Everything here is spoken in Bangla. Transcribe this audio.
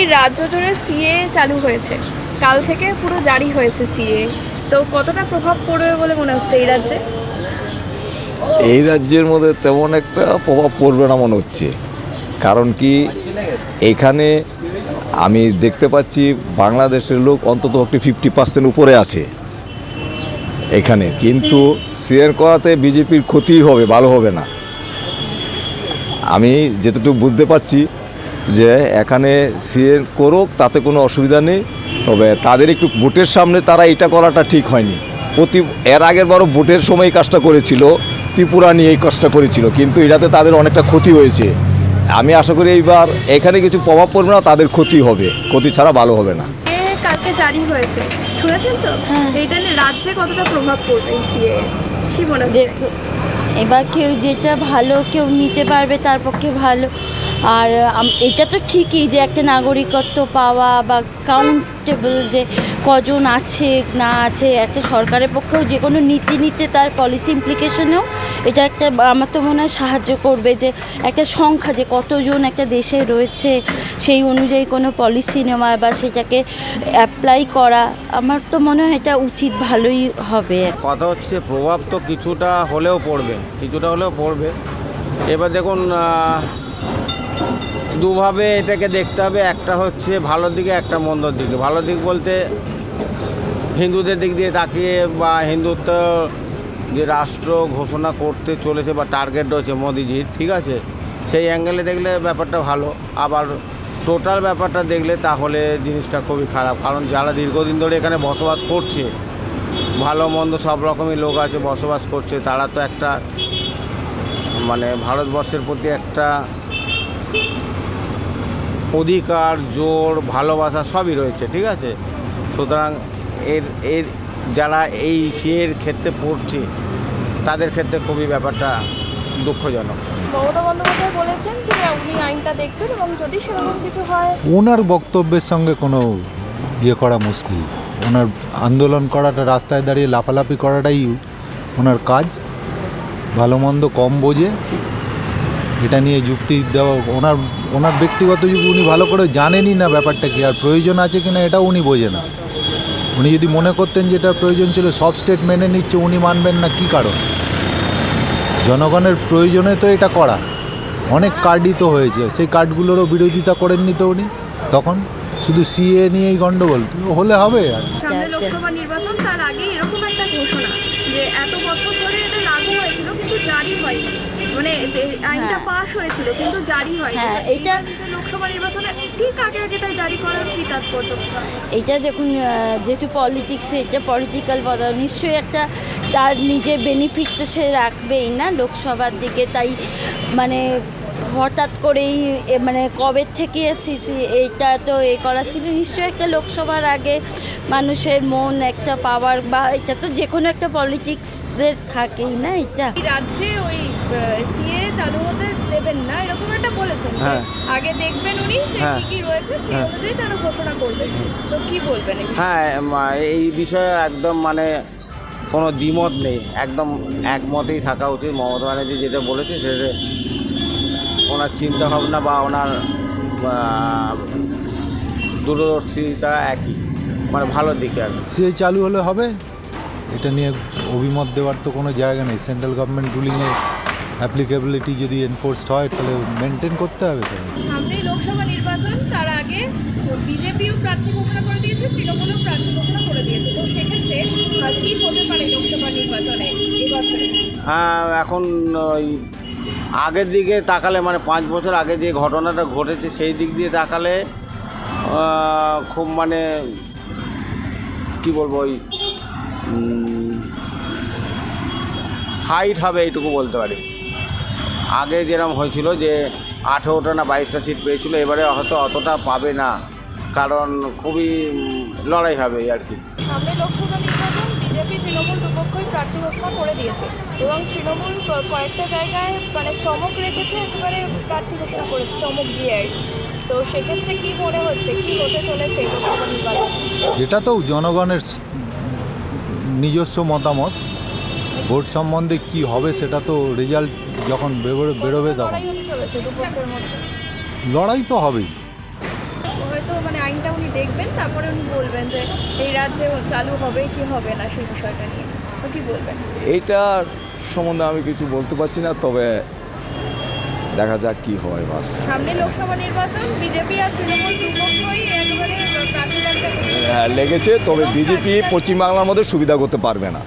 এই রাজ্য জুড়ে সিএ চালু হয়েছে। কাল থেকে পুরো জারি হয়েছে সিএ তো কতটা প্রভাব পড়বে বলে মনে হচ্ছে এই রাজ্যে? এই রাজ্যের মধ্যে তেমন একটা প্রভাব পড়বে না মনে হচ্ছে। কারণ কি, এখানে আমি দেখতে পাচ্ছি বাংলাদেশের লোক অন্তত একটি ফিফটি পার্সেন্ট উপরে আছে এখানে। কিন্তু সিএর করাতে বিজেপির ক্ষতিই হবে, ভালো হবে না। আমি যেতটুকু বুঝতে পারছি যে এখানে সিএর করুক তাতে কোনো অসুবিধা নেই। তবে তাদের একটু ভোটের সামনে তারা এটা করাটা ঠিক হয়নি। প্রতি এর আগের বারও ভোটের সময় কাজটা করেছিল ত্রিপুরা নিয়ে এই কাজটা করেছিল কিন্তু এটাতে তাদের অনেকটা ক্ষতি হয়েছে। আমি আশা করি এইবার এখানে কিছু প্রভাব পড়বে না তাদের ক্ষতি হবে। ক্ষতি ছাড়া ভালো হবে না। কালকে জারি হয়েছে? শুনেছেন তো? এইটা নিয়ে রাজ্যে কতটা প্রভাব পড়বে সিএ? কি মনে দেখো এবার কেউ যেটা ভালো কেউ নিতে পারবে তার পক্ষে ভালো। আর এটা তো ঠিকই যে একটা নাগরিকত্ব পাওয়া বা কাউন্টেবল যে কজন আছে, না আছে, একটা সরকারের পক্ষেও যে কোনো নীতি নিতে তার পলিসি ইমপ্লিকেশনেও এটা একটা, আমার তো মনে হয় সাহায্য করবে যে একটা সংখ্যা, যে কতজন একটা দেশে রয়েছে, সেই অনুযায়ী কোনো পলিসি নেওয়া বা সেটাকে অ্যাপ্লাই করা, আমার তো মনে হয় এটা উচিত ভালোই হবে। কথা হচ্ছে প্রভাব তো কিছুটা হলেও পড়বে, কিছুটা হলেও পড়বে। এবার দেখুন দুভাবে এটাকে দেখতে হবে, একটা হচ্ছে ভালো দিকে, একটা মন্দর দিকে। ভালো দিক বলতে হিন্দুদের দিক দিয়ে তাকিয়ে বা হিন্দুত্ব যে রাষ্ট্র ঘোষণা করতে চলেছে বা টার্গেট রয়েছে মোদিজির ঠিক আছে? সেই অ্যাঙ্গেলে দেখলে ব্যাপারটা ভালো। আবার টোটাল ব্যাপারটা দেখলে তাহলে জিনিসটা খুবই খারাপ। কারণ যারা দীর্ঘদিন ধরে এখানে বসবাস করছে, ভালো মন্দ সব রকমই লোক আছে বসবাস করছে, তারা তো একটা মানে ভারতবর্ষের প্রতি একটা অধিকার জোর ভালোবাসা সবই রয়েছে ঠিক আছে? সুতরাং এর এর যারা এই সিয়ের ক্ষেত্রে পড়ছে তাদের ক্ষেত্রে খুবই ব্যাপারটা দুঃখজনক। মমতা বন্দ্যোপাধ্যায় বলেছেন যে উনি আইনটা দেখবেন এবং যদি সেরকম কিছু হয় ওনার বক্তব্যের সঙ্গে কোনো ইয়ে করা মুশকিল। ওনার আন্দোলন করাটা রাস্তায় দাঁড়িয়ে লাফালাফি করাটাই ওনার কাজ। ভালো মন্দ কম বোঝে। এটা নিয়ে যুক্তি দেওয়া ওনার ওনার ব্যক্তিগত যুগ উনি ভালো করে জানেনই না ব্যাপারটা কি, আর প্রয়োজন আছে কিনা এটা উনি বোঝে না। উনি যদি মনে করতেন যে এটার প্রয়োজন ছিল, সব স্টেট মেনে নিচ্ছে, উনি মানবেন না কি কারণ? জনগণের প্রয়োজনে তো এটা করা। অনেক কার্ডই তো হয়েছে। সেই কার্ডগুলোরও বিরোধিতা করেননি তো উনি। তখন শুধু সিএ নিয়েই গণ্ডগোল হলে হবে আর নির্বাচন, তার আগে এরকম একটা ঘোষণা যে এত বছর ধরে এটা লাগু হয়েছিল, কিন্তু জারি হয়নি। মানে আইনটা হ্যাঁ। পাস হয়েছিল কিন্তু জারি হয়নি হ্যাঁ, তো এটা- লোকসভা নির্বাচনে ঠিক আগে আগে তাই জারি করার কি তাৎপর্য এটা দেখুন যেহেতু পলিটিক্স এটা পলিটিক্যাল বদল নিশ্চয়ই একটা তার নিজের বেনিফিট তো সে রাখবেই না লোকসভার দিকে তাই মানে হঠাৎ করেই মানে কবে থেকে সিসি এইটা তো এ করা ছিল নিশ্চয়ই একটা লোকসভার আগে মানুষের মন একটা পাওয়ার বা এটা তো যে কোনো একটা পলিটিক্সদের থাকেই না এটা রাজ্যে ওই সিএ চালু হতে দেবেন না এরকম একটা বলেছেন হ্যাঁ। আগে দেখবেন উনি যে হ্যাঁ। কি কি রয়েছে সেই হ্যাঁ। অনুযায়ী তারা ঘোষণা করবেন তো কি বলবেন এই বিষয়ে? হ্যাঁ এই বিষয়ে একদম মানে কোনো দ্বিমত নেই একদম একমতেই থাকা উচিত মমতা ব্যানার্জি যেটা বলেছে সেটা ওনার চিন্তা ভাবনা বা ওনার দূরদর্শিতা একই মানে ভালো দিকে আর। সিএ চালু হলে হবে? এটা নিয়ে অভিমত দেওয়ার তো কোনো জায়গা নেই। সেন্ট্রাল গভর্নমেন্ট রুলিংয়ে অ্যাপ্লিকেবিলিটি যদি এনফোর্সড হয় তাহলে মেনটেন করতে হবে তো? সামনেই লোকসভা নির্বাচন তার আগে বিজেপিও প্রার্থী ঘোষণা করে দিয়েছে তৃণমূলও প্রার্থী ঘোষণা করে দিয়েছে। তো সেক্ষেত্রে কি হতে পারে লোকসভা নির্বাচনে এবছরে? হ্যাঁ এখন ওই আগের দিকে তাকালে মানে পাঁচ বছর আগে যে ঘটনাটা ঘটেছে, সেই দিক দিয়ে তাকালে খুব মানে কি বলব, ওই হাইট হবে এইটুকু বলতে পারি। আগে যেরকম হয়েছিল যে আঠেরোটা না বাইশটা সিট পেয়েছিল, এবারে হয়তো অতটা পাবে না। কারণ খুবই লড়াই হবে আর কি। সামনে লোকসভা নির্বাচন তৃণমূল দুপক্ষই প্রার্থী ঘোষণা করে দিয়েছে এবং তৃণমূল কয়েকটা জায়গায় মানে চমক রেখেছে একেবারে প্রার্থী ঘোষণা করেছে চমক দিয়ে আর তো সেক্ষেত্রে কি মনে হচ্ছে? কি হতে চলেছে এই লোকসভা নির্বাচন? সেটা তো জনগণের নিজস্ব মতামত। ভোট সম্বন্ধে কি হবে সেটা তো রেজাল্ট যখন বেরোবে তখন। লড়াই তো হবেই। আইনত মানে আইনটা উনি দেখবেন তারপরে উনি বলবেন যে এই রাজ্যে চালু হবে কি হবে না সেই বিষয়টা নিয়ে। তো কি বলবেন? এইটা সম্বন্ধে আমি কিছু বলতে পারছি না তবে দেখা যাক কি হয় বাস। সামনে লোকসভা নির্বাচন বিজেপি আর তৃণমূল হ্যাঁ, লেগেছে তবে বিজেপি পশ্চিমবাংলার মধ্যে সুবিধা করতে পারবে না।